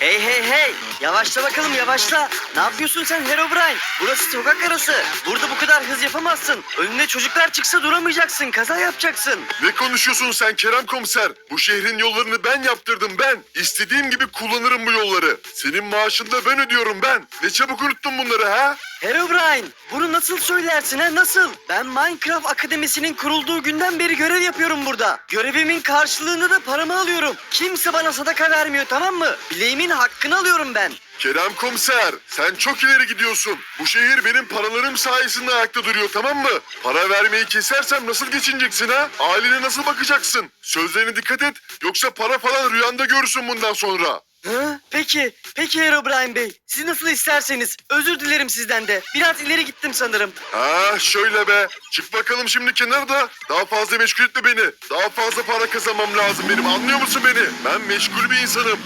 Hey hey hey! Yavaşla bakalım yavaşla. Ne yapıyorsun sen Herobrine? Burası sokak arası. Burada bu kadar hız yapamazsın. Önüne çocuklar çıksa duramayacaksın. Kaza yapacaksın. Ne konuşuyorsun sen Kerem komiser? Bu şehrin yollarını ben yaptırdım ben. İstediğim gibi kullanırım bu yolları. Senin maaşını da ben ödüyorum ben. Ne çabuk unuttun bunları ha? Herobrine, bunu nasıl söylersin ha nasıl? Ben Minecraft Akademisi'nin kurulduğu günden beri görev yapıyorum burada. Görevimin karşılığında da paramı alıyorum. Kimse bana sadaka vermiyor tamam mı? Bileğimin hakkını alıyorum ben. Kerem komiser sen çok ileri gidiyorsun. Bu şehir benim paralarım sayesinde ayakta duruyor tamam mı? Para vermeyi kesersem nasıl geçineceksin ha? Ailene nasıl bakacaksın? Sözlerine dikkat et yoksa para falan rüyanda görürsün bundan sonra. Hı? Peki, peki Herobrine Bey. Siz nasıl isterseniz. Özür dilerim sizden de. Biraz ileri gittim sanırım. Ha şöyle be. Çık bakalım şimdi kenarda. Daha fazla meşgul etme beni. Daha fazla para kazanmam lazım benim. Anlıyor musun beni? Ben meşgul bir insanım.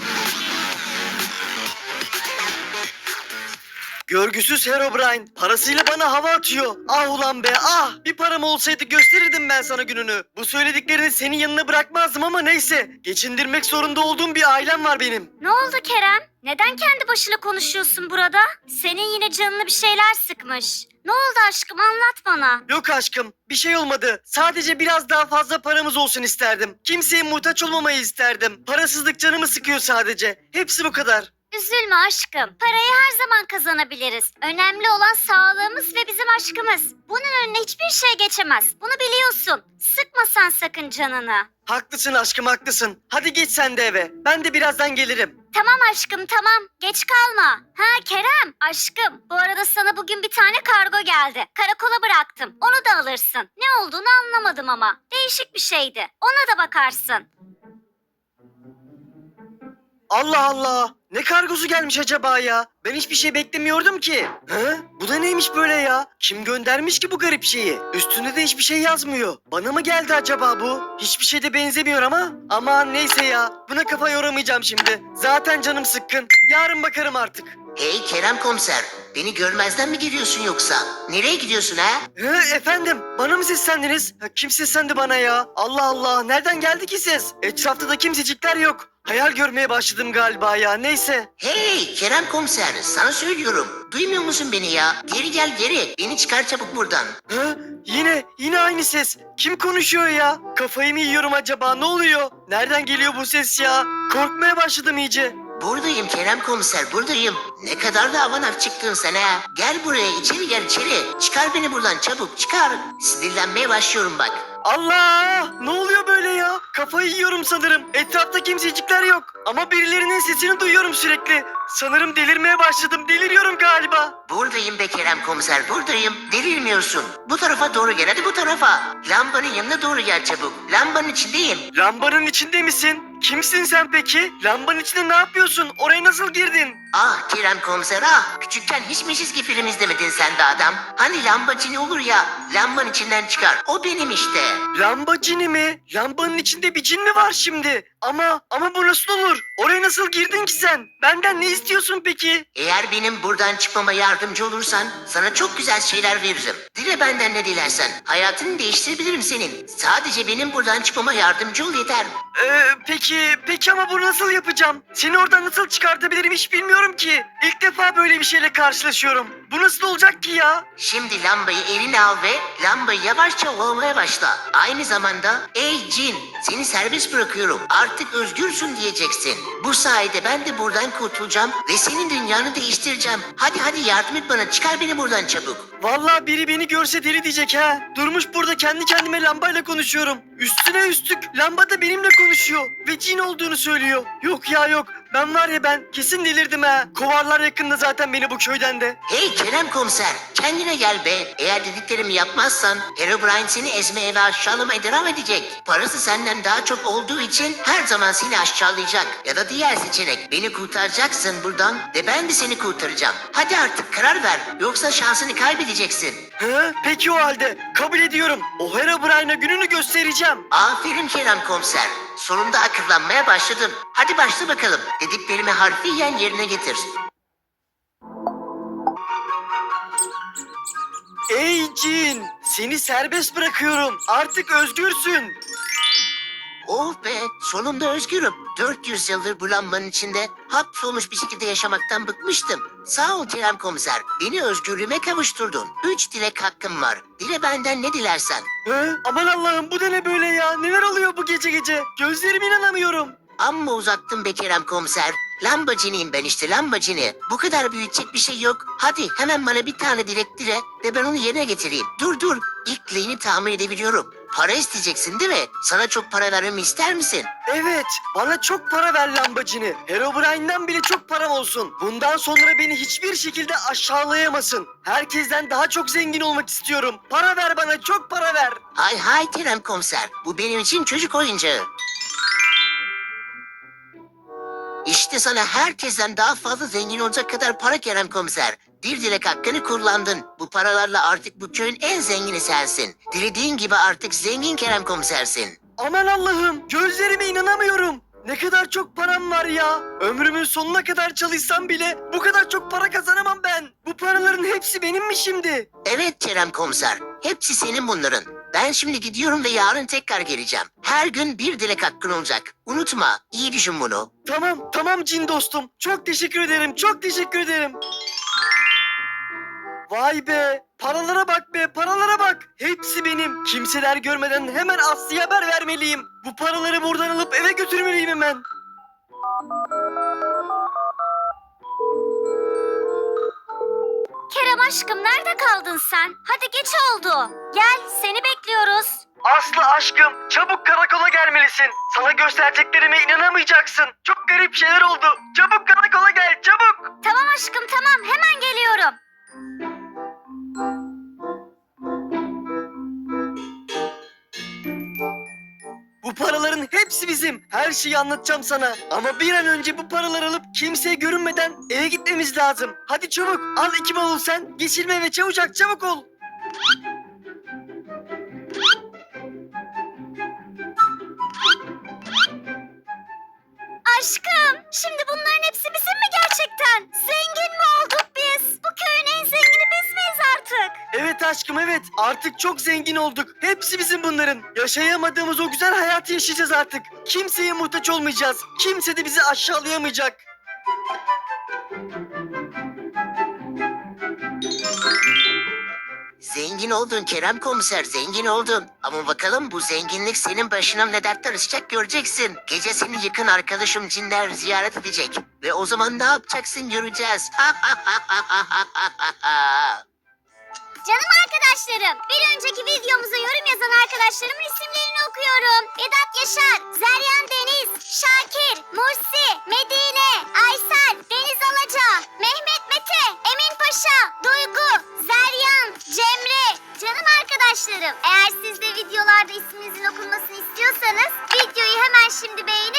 Görgüsüz Herobrine parasıyla bana hava atıyor. Ah ulan be ah bir param olsaydı gösterirdim ben sana gününü. Bu söylediklerini senin yanına bırakmazdım ama neyse. Geçindirmek zorunda olduğum bir ailem var benim. Ne oldu Kerem? Neden kendi başına konuşuyorsun burada? Senin yine canını bir şeyler sıkmış. Ne oldu aşkım anlat bana. Yok aşkım bir şey olmadı. Sadece biraz daha fazla paramız olsun isterdim. Kimseye muhtaç olmamayı isterdim. Parasızlık canımı sıkıyor sadece. Hepsi bu kadar. Üzülme aşkım. Parayı her zaman kazanabiliriz. Önemli olan sağlığımız ve bizim aşkımız. Bunun önüne hiçbir şey geçemez. Bunu biliyorsun. Sıkma sen sakın canını. Haklısın aşkım haklısın. Hadi geç sen de eve. Ben de birazdan gelirim. Tamam aşkım tamam. Geç kalma. Ha Kerem aşkım. Bu arada sana bugün bir tane kargo geldi. Karakola bıraktım. Onu da alırsın. Ne olduğunu anlamadım ama. Değişik bir şeydi. Ona da bakarsın. Allah Allah. Ne kargosu gelmiş acaba ya? Ben hiçbir şey beklemiyordum ki. Hı? Bu da neymiş böyle ya? Kim göndermiş ki bu garip şeyi? Üstünde de hiçbir şey yazmıyor. Bana mı geldi acaba bu? Hiçbir şey de benzemiyor ama. Aman neyse ya. Buna kafa yoramayacağım şimdi. Zaten canım sıkkın. Yarın bakarım artık. Hey Kerem komiser, beni görmezden mi geliyorsun yoksa? Nereye gidiyorsun ha? Hı, efendim bana mı seslendiniz? Kim seslendi bana ya? Allah Allah nereden geldi ki ses? Etrafta da kimsecikler yok. Hayal görmeye başladım galiba ya neyse. Hey Kerem komiser, sana söylüyorum. Duymuyor musun beni ya? Geri gel geri, beni çıkar çabuk buradan. Hı? Yine, yine aynı ses. Kim konuşuyor ya? Kafayı mı yiyorum acaba? Ne oluyor? Nereden geliyor bu ses ya? Korkmaya başladım iyice. Buradayım Kerem komiser, buradayım. Ne kadar da avanak çıktın sen ha. Gel buraya, içeri gel içeri. Çıkar beni buradan çabuk, çıkar. Sinirlenmeye başlıyorum bak. Allah! Ne oluyor böyle ya? Kafayı yiyorum sanırım. Etrafta kimsecikler yok. Ama birilerinin sesini duyuyorum sürekli. Sanırım delirmeye başladım. Deliriyorum galiba. Buradayım be Kerem komiser, buradayım. Delirmiyorsun. Bu tarafa doğru gel, hadi bu tarafa. Lambanın yanına doğru gel çabuk. Lambanın içindeyim. Lambanın içinde misin? Kimsin sen peki? Lambanın içinde ne yapıyorsun? Oraya nasıl girdin? Ah Kerem komiser ah. Küçükken hiç mi çizgi film izlemedin sen de adam? Hani lambacini olur ya. Lambanın içinden çıkar. O benim işte. Lamba cini mi? Lambanın içinde bir cin mi var şimdi? Ama ama bu nasıl olur? Oraya nasıl girdin ki sen? Benden ne istiyorsun peki? Eğer benim buradan çıkmama yardımcı olursan sana çok güzel şeyler veririm. Dile benden ne dilersen. Hayatını değiştirebilirim senin. Sadece benim buradan çıkmama yardımcı ol yeter. Ee, peki peki ama bunu nasıl yapacağım? Seni oradan nasıl çıkartabilirim hiç bilmiyorum ki. İlk defa böyle bir şeyle karşılaşıyorum. Bu nasıl olacak ki ya? Şimdi lambayı eline al ve lambayı yavaşça ovalamaya başla. Aynı zamanda ey cin seni serbest bırakıyorum artık özgürsün diyeceksin. Bu sayede ben de buradan kurtulacağım ve senin dünyanı değiştireceğim. Hadi hadi yardım et bana çıkar beni buradan çabuk. Vallahi biri beni görse deli diyecek ha. Durmuş burada kendi kendime lambayla konuşuyorum. Üstüne üstlük lamba da benimle konuşuyor. Ve cin olduğunu söylüyor. Yok ya yok. Ben var ya ben kesin delirdim ha. Kovarlar yakında zaten beni bu köyden de. Hey Kerem komiser kendine gel be. Eğer dediklerimi yapmazsan Herobrine seni ezmeye ve aşağılamaya devam edecek. Parası senden daha çok olduğu için her zaman seni aşağılayacak. Ya da diğer seçenek beni kurtaracaksın buradan ve ben de seni kurtaracağım. Hadi artık karar ver yoksa şansını kaybedeceksin. He? Peki o halde. Kabul ediyorum. O Herobrine'a gününü göstereceğim. Aferin Kerem komiser. Sonunda akıllanmaya başladın. Hadi başla bakalım. Dediklerimi harfiyen yerine getir. Ey cin! Seni serbest bırakıyorum. Artık özgürsün. Oh be sonunda özgürüm. 400 yıldır bu lambanın içinde hapsolmuş bir şekilde yaşamaktan bıkmıştım. Sağ ol Kerem komiser. Beni özgürlüğüme kavuşturdun. Üç dilek hakkım var. Dile benden ne dilersen. Hı? Aman Allah'ım bu da ne böyle ya? Neler oluyor bu gece gece? Gözlerime inanamıyorum. Amma uzattım be Kerem komiser. Lambaciniyim ben işte lambacini. Bu kadar büyütecek bir şey yok. Hadi hemen bana bir tane dilek dile ve ben onu yerine getireyim. Dur dur. İlk dileğini tahmin edebiliyorum. Para isteyeceksin değil mi? Sana çok para vermemi ister misin? Evet, bana çok para ver lambacını. Herobrine'den bile çok param olsun. Bundan sonra beni hiçbir şekilde aşağılayamasın. Herkesten daha çok zengin olmak istiyorum. Para ver bana, çok para ver. Hay hay Kerem komiser. Bu benim için çocuk oyuncağı. İşte sana herkesten daha fazla zengin olacak kadar para Kerem komiser. Bir dilek hakkını kullandın. Bu paralarla artık bu köyün en zengini sensin. Dilediğin gibi artık zengin Kerem komisersin. Aman Allah'ım, gözlerime inanamıyorum. Ne kadar çok param var ya. Ömrümün sonuna kadar çalışsam bile bu kadar çok para kazanamam ben. Bu paraların hepsi benim mi şimdi? Evet Kerem komiser. Hepsi senin bunların. Ben şimdi gidiyorum ve yarın tekrar geleceğim. Her gün bir dilek hakkın olacak. Unutma. iyi düşün bunu. Tamam, tamam cin dostum. Çok teşekkür ederim, çok teşekkür ederim. Vay be, paralara bak be, paralara bak. Hepsi benim. Kimseler görmeden hemen Aslı'ya haber vermeliyim. Bu paraları buradan alıp eve götürmeliyim hemen. Kerem aşkım nerede kaldın sen? Hadi geç oldu. Gel seni bekliyoruz. Aslı aşkım, çabuk karakola gelmelisin. Sana göstereceklerime inanamayacaksın. Çok garip şeyler oldu. Çabuk karakola gel, çabuk. Tamam aşkım tamam hemen geliyorum. Bu paraların hepsi bizim. Her şeyi anlatacağım sana. Ama bir an önce bu paraları alıp kimseye görünmeden eve gitmemiz lazım. Hadi çabuk. Al iki bavul sen. Geçirme eve çabucak çabuk ol. Aşkım şimdi bunların hepsi bizim mi gerçekten? Zengin mi olduk biz? Bu köyün en zengini biz miyiz artık? Evet aşkım evet. Artık çok zengin olduk. Hepsi bizim bunların. Yaşayamadığımız o güzel hayatı yaşayacağız artık. Kimseye muhtaç olmayacağız. Kimse de bizi aşağılayamayacak. Zengin oldun Kerem komiser zengin oldun. Ama bakalım bu zenginlik senin başına ne dertler açacak göreceksin. Gece seni yakın arkadaşım cinler ziyaret edecek. Ve o zaman ne yapacaksın göreceğiz. Canım arkadaşlarım, bir önceki videomuza yorum yazan arkadaşlarımın isimlerini okuyorum. Vedat Yaşar, Zeryan Deniz, Şakir, Mursi, Medine, Aysel, eğer siz de videolarda isminizin okunmasını istiyorsanız videoyu hemen şimdi beğenin